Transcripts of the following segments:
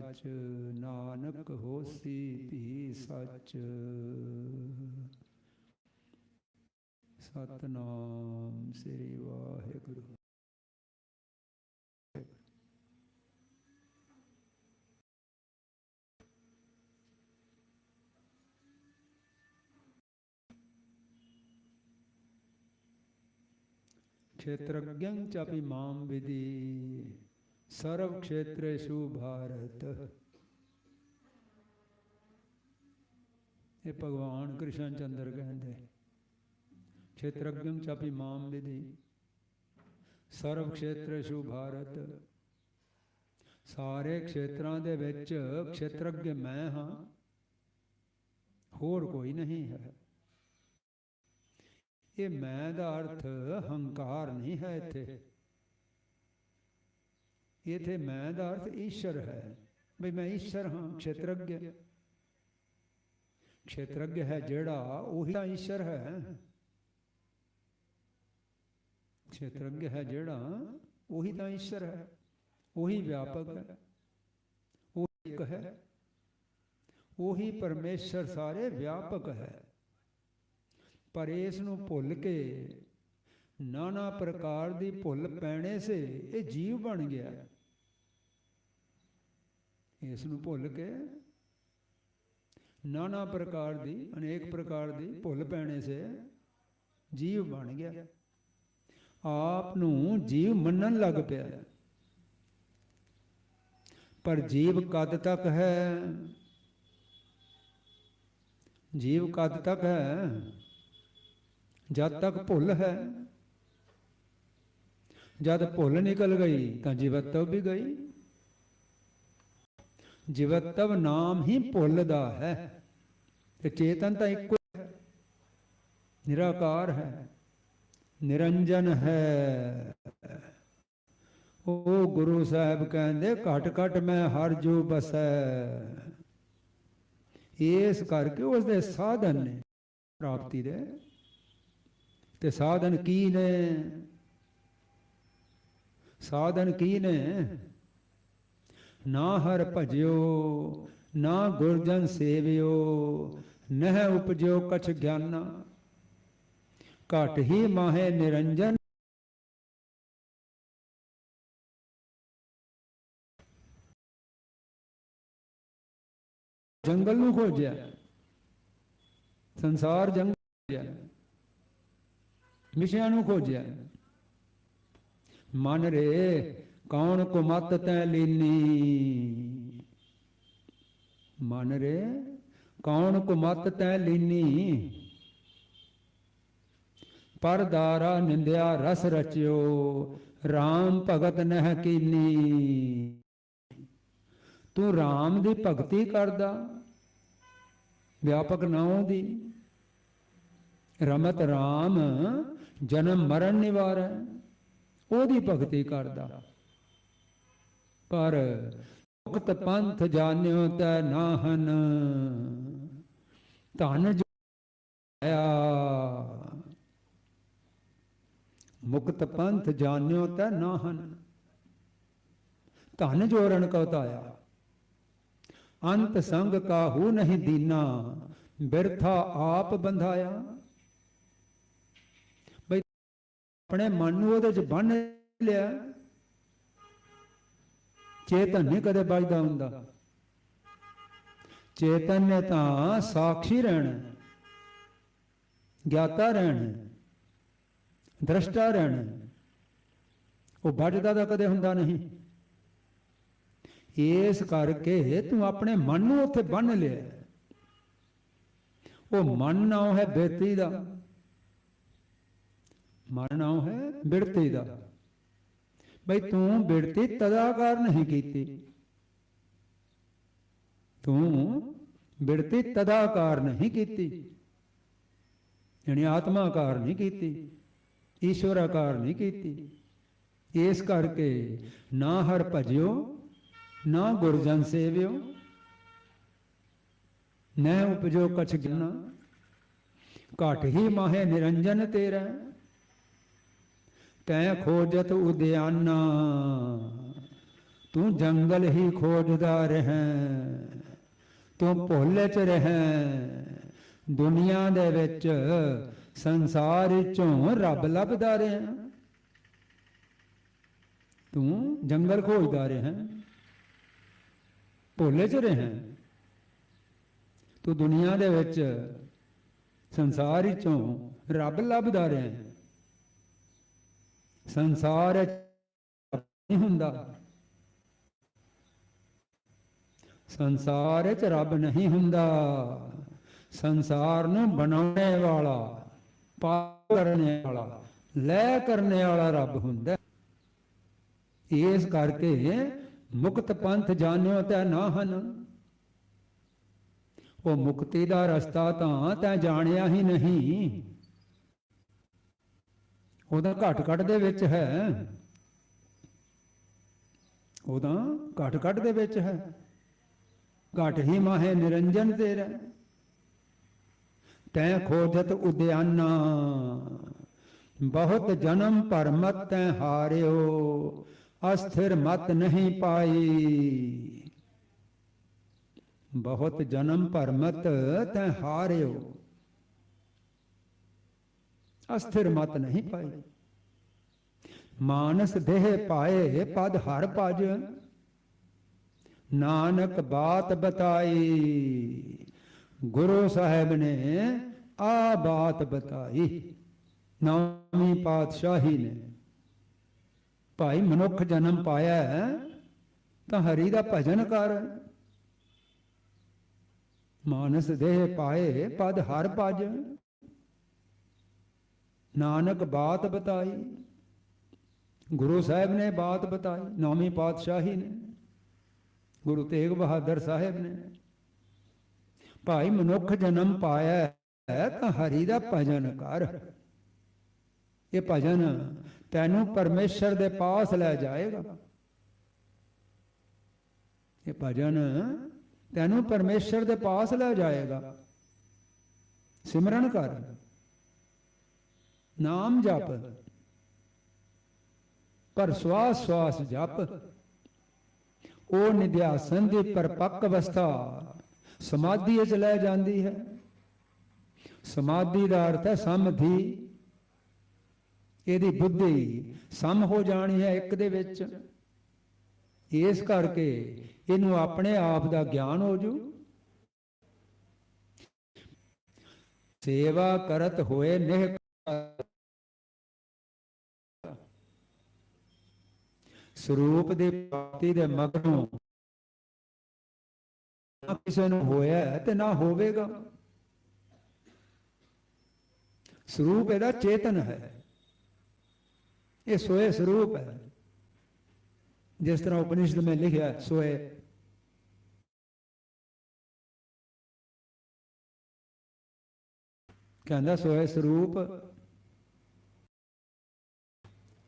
ਸਚ ਨਾਨਕ ਹੋਸੀ ਭੀ ਸਚ। ਸਤਨਾਮ ਸ੍ਰੀ ਵਾਹਿਗੁਰੂ। ਖੇਤਰਗ੍ਯੰ ਚਾਪੀ ਮਾਮ ਵਿਦੀ ਸਰਵ ਖੇਤਰੇਸ਼ੂ ਭਾਰਤ। ਇਹ ਭਗਵਾਨ ਕ੍ਰਿਸ਼ਨ ਚੰਦਰ ਕਹਿੰਦੇ ਖੇਤਰਗ੍ਯੰ ਚਾਪੀ ਮਾਮ ਵਿਦੀ ਸਰਵ ਖੇਤਰੇਸ਼ੂ ਭਾਰਤ। ਸਾਰੇ ਖੇਤਰਾਂ ਦੇ ਵਿੱਚ ਖੇਤਰਗ੍ਯ ਮੈਂ ਹਾਂ, ਹੋਰ ਕੋਈ ਨਹੀਂ ਹੈ। ਇਹ ਮੈਂ ਦਾ ਅਰਥ ਹੰਕਾਰ ਨਹੀਂ ਹੈ ਇੱਥੇ। ਇਥੇ ਮੈਂ ਦਾ ਅਰਥ ਈਸ਼ਰ ਹੈ। ਵੀ ਮੈਂ ਈਸ਼ਰ ਹਾਂ ਖੇਤਰਗ੍ਯ ਖੇਤਰਗ੍ਯ ਹੈ ਜਿਹੜਾ ਉਹੀ ਤਾਂ ਈਸ਼ਰ ਹੈ। ਖੇਤਰਗ੍ਯ ਹੈ ਜਿਹੜਾ ਉਹੀ ਤਾਂ ਈਸ਼ਰ ਹੈ। ਉਹੀ ਵਿਆਪਕ ਹੈ। ਉਹੀ ਇੱਕ ਹੈ। ਉਹੀ ਪਰਮੇਸ਼ਰ ਸਾਰੇ ਵਿਆਪਕ ਹੈ। ਪਰ ਇਸ ਨੂੰ ਭੁੱਲ ਕੇ ਨਾਨਾ ਪ੍ਰਕਾਰ ਦੀ ਭੁੱਲ ਪੈਣੇ ਸੇ ਇਹ ਜੀਵ ਬਣ ਗਿਆ। ਇਸ ਨੂੰ ਭੁੱਲ ਕੇ ਨਾਨਾ ਪ੍ਰਕਾਰ ਦੀ, ਅਨੇਕ ਪ੍ਰਕਾਰ ਦੀ ਭੁੱਲ ਪੈਣੇ ਸੇ ਜੀਵ ਬਣ ਗਿਆ। ਆਪ ਨੂੰ ਜੀਵ ਮੰਨਣ ਲੱਗ ਪਿਆ। ਪਰ ਜੀਵ ਕਦ ਤੱਕ ਹੈ? ਜੀਵ ਕਦ ਤੱਕ ਹੈ? ਜਦ ਤੱਕ ਭੁੱਲ ਹੈ। ਜਦ ਭੁੱਲ ਨਿਕਲ ਗਈ ਤਾਂ ਜੀਵਤਵ ਵੀ ਗਈ। ਜੀਵਤਵ ਨਾਮ ਹੀ ਭੁੱਲਦਾ ਹੈ। ਤੇ ਚੇਤਨ ਤਾਂ ਇੱਕੋ ਹੈ ਨਿਰਾਕਾਰ ਹੈ। ਨਿਰੰਜਨ ਹੈ। ਉਹ ਗੁਰੂ ਸਾਹਿਬ ਕਹਿੰਦੇ, ਘਟ ਘਟ ਮੈਂ ਹਰ ਜੋ ਬਸੈ। ਇਸ ਕਰਕੇ ਉਸ ਦੇ ਸਾਧਨ ਨੇ ਪ੍ਰਾਪਤੀ ਦੇ। ਤੇ ਸਾਧਨ ਕੀ ਨੇ? ਸਾਧਨ ਕੀ ਨੇ? ਨਾ ਹਰ ਭਜਿਓ, ਨਾ ਗੁਰਜਨ ਸੇਵਿਓ, ਨਹਿ ਉਪਜਿਓ ਕਛ ਗਿਆਨਾ। ਘਟ ਹੀ ਮਾਹੇ ਨਿਰੰਜਨ। ਜੰਗਲ ਨੂੰ ਖੋਜਿਆ। ਸੰਸਾਰ ਜੰਗਲ ਖੋਜਿਆ। ਵਿਸ਼ਿਆਂ ਨੂੰ ਖੋਜਿਆ। ਮਨ ਰੇ ਕੌਣ ਕੁਮਤ ਤੈ ਲੀਨੀ? ਮਨ ਰੇ, ਕੌਣ ਕੁਮਤ ਤੈ ਲੀਨੀ? ਪਰਦਾਰਾ ਨਿੰਦਿਆ ਰਸ ਰਚਿਓ RAM ਭਗਤ ਨਹਿ ਕੀਨੀ। ਤੂੰ RAM ਦੀ ਭਗਤੀ ਕਰਦਾ, ਵਿਆਪਕ ਨਾਉ ਦੀ ਰਮਤ RAM ਜਨਮ ਮਰਨ ਨਿਵਾਰੈ, ਉਹਦੀ ਭਗਤੀ ਕਰਦਾ। ਪਰ ਮੁਕਤ ਪੰਥ ਜਾਣਿਓ ਤੈ ਨਾਹਨ। ਧਨ ਆਇਆ। ਮੁਕਤ ਪੰਥ ਜਾਣਿਓ ਤੈ ਨਾਹਨ। ਧਨ ਜੋਰਨ ਕਉ ਤਾਇਆ ਅੰਤ ਸੰਗ ਕਾਹੂ ਨਹੀਂ ਦੀਨਾ। ਬਿਰਥਾ ਆਪ ਬੰਧਾਇਆ। ਬਈ ਆਪਣੇ ਮਨ ਨੂੰ ਉਹਦੇ ਚ ਬੰਨ ਲਿਆ। ਚੇਤਨ ਨਹੀਂ ਕਦੇ ਵੱਜਦਾ ਹੁੰਦਾ। ਚੇਤਨ ਨੇ ਤਾਂ ਸਾਖੀ ਰਹਿਣਾ ਗਿਆਤਾ ਰਹਿਣਾ ਦ੍ਰਸ਼ਟਾ ਰਹਿਣਾ ਉਹ ਵੱਜਦਾ ਤਾਂ ਕਦੇ ਹੁੰਦਾ ਨਹੀਂ। ਇਸ ਕਰਕੇ ਤੂੰ ਆਪਣੇ ਮਨ ਨੂੰ ਉੱਥੇ ਬੰਨ ਲਿਆ। ਉਹ ਮਨ ਨਾਉ ਹੈ ਬੇਤੀ ਦਾ। ਮਨ ਨਾਉ ਹੈ ਬਿਰਤੀ ਦਾ। ਬਈ ਤੂੰ ਬਿਰਤੀ ਤਦਾਕਾਰ ਨਹੀਂ ਕੀਤੀ। ਤੂੰ ਬਿਰਤੀ ਤਦਾਕਾਰ ਨਹੀਂ ਕੀਤੀ। ਯਾਨੀ ਆਤਮਾਕਾਰ ਨਹੀਂ ਕੀਤੀ, ਈਸ਼ਵਰਾਕਾਰ ਨਹੀਂ ਕੀਤੀ। ਇਸ ਕਰਕੇ ਨਾ ਹਰ ਭਜਿਓ, ਨਾ ਗੁਰਜਨ ਸੇਵਿਓ ਨੈ ਉਪਜੋ ਕਛ ਗਿਆਨਾ ਘਟ ਹੀ ਮਾਹੇ ਨਿਰੰਜਨ ਤੇਰਾ। ਤੈ ਖੋਜਤ ਉਦਿਆਨਾ, ਤੂੰ ਜੰਗਲ ਹੀ ਖੋਜਦਾ ਰਹੈ, ਤੂੰ ਭੁੱਲ ਚ ਰਹੈ, ਦੁਨੀਆ ਦੇ ਵਿੱਚ ਸੰਸਾਰ ਵਿੱਚੋਂ ਰੱਬ ਲੱਭਦਾ ਰਹਿ। ਤੂੰ ਜੰਗਲ ਖੋਜਦਾ ਰਹਿ, ਭੁੱਲ ਚ ਰਹਿ, ਤੂੰ ਦੁਨੀਆ ਦੇ ਵਿੱਚ ਸੰਸਾਰ ਵਿੱਚੋਂ ਰੱਬ ਲੱਭਦਾ ਰਹਿ। ਸੰਸਾਰ ਨਹੀਂ ਹੁੰਦਾ। ਸੰਸਾਰ ਵਿੱਚ ਰੱਬ ਨਹੀਂ ਹੁੰਦਾ। ਸੰਸਾਰ ਨੂੰ ਬਣਾਉਣੇ ਵਾਲਾ, ਪਾਪ ਕਰਨੇ ਵਾਲਾ, ਲੈ ਕਰਨੇ ਵਾਲਾ ਰੱਬ ਹੁੰਦਾ। ਇਸ ਕਰਕੇ ਮੁਕਤ ਪੰਥ ਜਾਣਿਓ ਤੈ ਨਾ ਹਨ। ਉਹ ਮੁਕਤੀ ਦਾ ਰਸਤਾ ਤਾਂ ਤੈ ਜਾਣਿਆ ਹੀ ਨਹੀਂ। ਉਹਦਾ ਘਟ ਘਟ ਦੇ ਵਿੱਚ ਹੈ। ਉਹਦਾ ਘਟ ਘਟ ਦੇ ਵਿੱਚ ਹੈ। ਘਟ ਹੀ ਮਾਹੇ ਨਿਰੰਜਨ ਤੇਰਾ। ਤੈ ਖੋਜਤ ਉਦਿਆਨਾ। ਬਹੁਤ ਜਨਮ ਭਰਮਤ ਤੈ ਹਾਰਿਓ, ਅਸਥਿਰ ਮਤ ਨਹੀਂ ਪਾਈ। ਬਹੁਤ ਜਨਮ ਭਰਮਤ ਤੈ ਹਾਰਿਓ। ਅਸਥਿਰ ਮਤ ਨਹੀਂ ਪਾਈ। ਮਾਨਸ ਦੇਹ ਪਾਏ, ਪਦ ਹਰ ਭਜ। ਨਾਨਕ ਬਾਤ ਬਤਾਈ। ਗੁਰੂ ਸਾਹਿਬ ਨੇ ਆ ਬਾਤ ਬਤਾਈ। ਨੌਵੀਂ ਪਾਤਸ਼ਾਹੀ ਨੇ। ਭਾਈ ਮਨੁੱਖ ਜਨਮ ਪਾਇਆ ਹੈ, ਤਾਂ ਹਰੀ ਦਾ ਭਜਨ ਕਰ। ਮਾਨਸ ਦੇਹ ਪਾਏ, ਪਦ ਹਰ ਭਜ। ਨਾਨਕ ਬਾਤ ਬਤਾਈ। ਗੁਰੂ ਸਾਹਿਬ ਨੇ ਬਾਤ ਬਤਾਈ, ਨੌਵੀਂ ਪਾਤਸ਼ਾਹੀ ਨੇ, ਗੁਰੂ ਤੇਗ ਬਹਾਦਰ ਸਾਹਿਬ ਨੇ। ਭਾਈ ਮਨੁੱਖ ਜਨਮ ਪਾਇਆ ਹੈ, ਤਾਂ ਹਰੀ ਦਾ ਭਜਨ ਕਰ। ਇਹ ਭਜਨ ਤੈਨੂੰ ਪਰਮੇਸ਼ਰ ਦੇ ਪਾਸ ਲੈ ਜਾਏਗਾ। ਇਹ ਭਜਨ ਤੈਨੂੰ ਪਰਮੇਸ਼ਰ ਦੇ ਪਾਸ ਲੈ ਜਾਏਗਾ। ਸਿਮਰਨ ਕਰ। ਨਾਮ ਜਪ। ਪਰ ਸਵਾਸ ਸਵਾਸ ਜਪ। ਉਹ ਨਿਧਿਆਸਨ ਦੀ ਪਰਪੱਕ ਅਵਸਥਾ, ਸਮਾਧੀ ਵਿੱਚ ਲੈ ਜਾਂਦੀ ਹੈ। ਸਮਾਧੀ ਦਾ ਅਰਥ ਹੈ ਸਮਧੀ ਇਹਦੀ ਬੁੱਧੀ ਸਮ ਹੋ ਜਾਣੀ ਹੈ ਇੱਕ ਦੇ ਵਿੱਚ। ਇਸ ਕਰਕੇ ਇਹਨੂੰ ਆਪਣੇ ਆਪ ਦਾ ਗਿਆਨ ਹੋ ਜੂ। ਸੇਵਾ ਕਰਤ ਹੋਏ ਨਿਹ ਸਰੂਪ ਦੀ ਪ੍ਰਾਪਤੀ ਦੇ ਮਗਰੋਂ ਨਾ ਕਿਸੇ ਨੂੰ ਹੋਇਆ ਤੇ ਨਾ ਹੋਵੇਗਾ। ਸਰੂਪ ਇਹਦਾ ਚੇਤਨ ਹੈ। ਇਹ ਸੋਏ ਸਰੂਪ ਹੈ। ਜਿਸ ਤਰ੍ਹਾਂ ਉਪਨਿਸ਼ਦ में ਲਿਖਿਆ ਸੋਏ। ਕਹਿੰਦਾ ਸੋਏ ਸਰੂਪ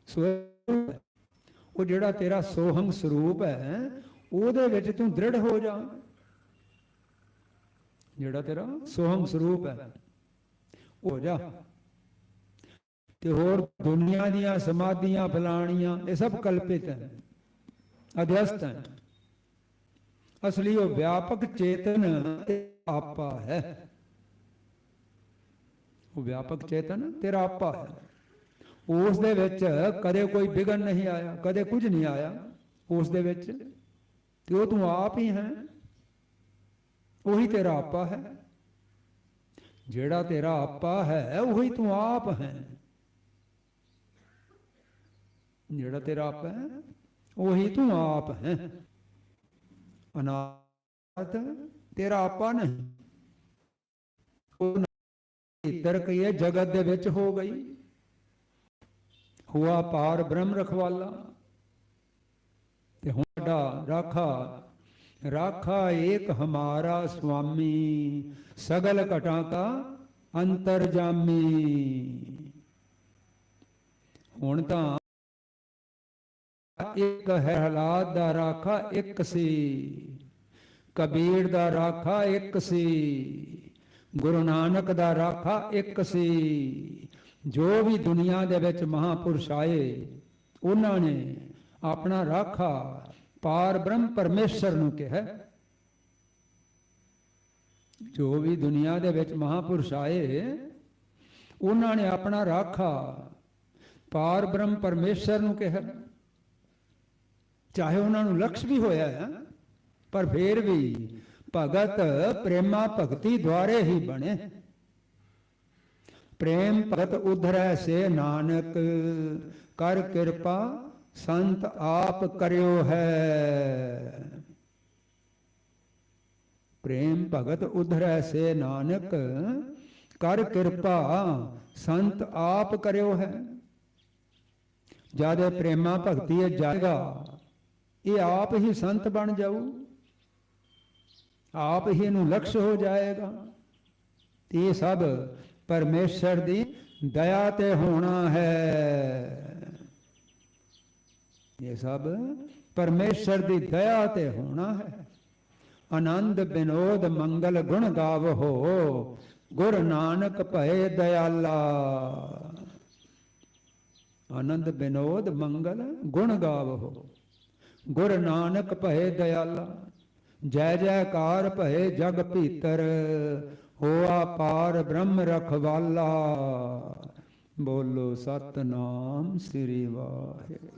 ਉਹ ਜਿਹੜਾ ਤੇਰਾ ਸੋਹੰਗ ਸਰੂਪ ਹੈ ਉਹਦੇ ਵਿੱਚ ਤੂੰ ਦ੍ਰਿੜ ਹੋ ਜਾ ਜਿਹੜਾ ਤੇਰਾ ਸੋਹੰਗ ਸਰੂਪ ਹੈ ਹੋ ਜਾ ਤੇ ਹੋਰ ਦੁਨੀਆ ਦੀਆਂ ਸਮਾਧੀਆਂ ਫਲਾਣੀਆਂ ਇਹ ਸਭ ਕਲਪਿਤ ਹੈ ਅਧਿਅਸਤ ਹੈ ਅਸਲੀ ਉਹ ਵਿਆਪਕ ਚੇਤਨ ਆਪਾ ਹੈ ਉਹ ਵਿਆਪਕ ਚੇਤਨ ਤੇਰਾ ਆਪਾ ਹੈ ਉਸ ਦੇ ਵਿੱਚ ਕਦੇ ਕੋਈ ਵਿਗਨ ਨਹੀਂ ਆਇਆ, ਕਦੇ ਕੁਝ ਨਹੀਂ ਆਇਆ। ਉਸ ਦੇ ਵਿੱਚ ਤੇ ਉਹ ਤੂੰ ਆਪ ਹੀ ਹੈ। ਉਹੀ ਤੇਰਾ ਆਪਾ ਹੈ। ਜਿਹੜਾ ਤੇਰਾ ਆਪਾ ਹੈ, ਉਹੀ ਤੂੰ ਆਪ ਹੈ। ਜਿਹੜਾ ਤੇਰਾ ਆਪਾ ਹੈ, ਉਹੀ ਤੂੰ ਆਪ ਹੈ। ਅਨਾਥ ਤੇਰਾ ਆਪਾ ਨਹੀਂ। ਉਹ ਇਤਰ ਜਗਤ ਦੇ ਵਿੱਚ ਹੋ ਗਈ। ਹੁਆ ਪਾਰ ਬ੍ਰਹਮ ਰਖਵਾਲਾ। ਤੇ ਹੁਣ ਰਾਖਾ ਰਾਖਾ ਏਕ ਹਮਾਰਾ ਸੁਆਮੀ, ਸਗਲ ਘਟਾਂ ਕਾ ਅੰਤਰਜਾਮੀ ਹੁਣ ਤਾਂ ਇੱਕ ਹੈ ਹਾਲਾਤ ਦਾ ਰਾਖਾ ਇੱਕ ਸੀ, ਕਬੀਰ ਦਾ ਰਾਖਾ ਇੱਕ ਸੀ, ਗੁਰੂ ਨਾਨਕ ਦਾ ਰਾਖਾ ਇੱਕ ਸੀ ਜੋ ਵੀ ਦੁਨੀਆ ਦੇ ਵਿੱਚ ਮਹਾਪੁਰਸ਼ ਆਏ, ਉਹਨਾਂ ਨੇ ਆਪਣਾ ਰਾਖਾ ਪਾਰ ਬ੍ਰਹਮ ਪਰਮੇਸ਼ਰ ਨੂੰ ਕਿਹਾ। ਜੋ ਵੀ ਦੁਨੀਆ ਦੇ ਵਿੱਚ ਮਹਾਪੁਰਸ਼ ਆਏ, ਉਹਨਾਂ ਨੇ ਆਪਣਾ ਰਾਖਾ ਪਾਰ ਬ੍ਰਹਮ ਪਰਮੇਸ਼ਰ ਨੂੰ ਕਿਹਾ। ਚਾਹੇ ਉਹਨਾਂ ਨੂੰ ਲਕਸ਼ ਵੀ ਹੋਇਆ ਹੈ, ਪਰ ਫੇਰ ਵੀ ਭਗਤ ਪ੍ਰੇਮਾ ਭਗਤੀ ਦੁਆਰੇ ਹੀ ਬਣੇ। ਪ੍ਰੇਮ ਭਗਤ ਉਧਰੈ ਸੇ ਨਾਨਕ ਕਰ ਕਿਰਪਾ ਸੰਤ ਆਪ ਕਰਿਓ ਹੈ ਪ੍ਰੇਮ ਭਗਤ ਉਧਰੈ ਸੇ ਨਾਨਕ ਕਰ ਕਿਰਪਾ ਸੰਤ ਆਪ ਕਰਿਓ ਹੈ ਜਦ ਇਹ ਪ੍ਰੇਮਾ ਭਗਤੀ ਇਹ ਜਾਏਗਾ ਇਹ ਆਪ ਹੀ ਸੰਤ ਬਣ ਜਾਊ ਆਪ ਹੀ ਇਹਨੂੰ ਲਕਸ਼ ਹੋ ਜਾਏਗਾ ਤੇ ਇਹ ਸਭ ਪਰਮੇਸ਼ਰ ਦੀ ਦਇਆ ਤੇ ਹੋਣਾ ਹੈ। ਇਹ ਸਭ ਪਰਮੇਸ਼ਰ ਦੀ ਦਇਆ ਤੇ ਹੋਣਾ ਹੈ। ਆਨੰਦ, ਬਿਨੋਦ, ਮੰਗਲ ਗੁਣ ਗਾਵਹੋ ਗੁਰ ਨਾਨਕ ਭਏ ਦਇਆਲਾ। ਆਨੰਦ, ਬਿਨੋਦ, ਮੰਗਲ ਗੁਣ ਗਾਵਹੋ ਗੁਰ ਨਾਨਕ ਭਏ ਦਇਆਲਾ। ਜੈ ਜੈਕਾਰ ਭਏ ਜਗ ਭੀਤਰ। ਹੋਆ ਪਾਰ ਬ੍ਰਹਮ ਰਖਵਾਲਾ। ਬੋਲੋ ਸਤਨਾਮ ਸ੍ਰੀ ਵਾਹਿਗੁਰੂ।